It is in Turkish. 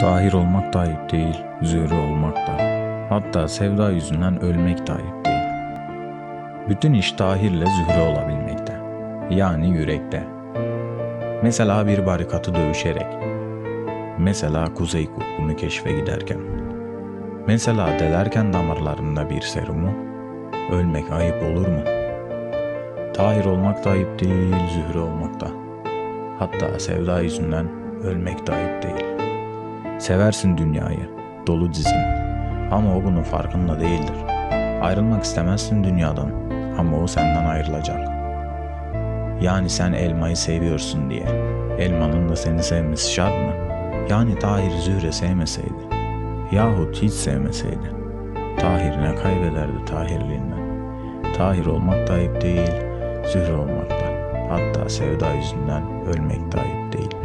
Tahir olmak da ayıp değil, zühre olmak da. Hatta sevda yüzünden ölmek de ayıp değil. Bütün iş Tahir'le zühre olabilmekte. Yani yürekte. Mesela bir barikatı dövüşerek. Mesela Kuzey Kutbu'nu keşfe giderken. Mesela delerken damarlarında bir serumu. Ölmek ayıp olur mu? Tahir olmak da ayıp değil, zühre olmak da. Hatta sevda yüzünden ölmek de ayıp değil. Seversin dünyayı, dolu dizin. Ama o bunun farkında değildir. Ayrılmak istemezsin dünyadan ama o senden ayrılacak. Yani sen elmayı seviyorsun diye. Elmanın da seni sevmesi şart mı? Yani Tahir Zühre sevmeseydi. Yahut hiç sevmeseydi. Tahir ne kaybederdi Tahirliğinden? Tahir olmak da ayıp değil, Zühre olmak da. Hatta sevda yüzünden ölmek de ayıp değil.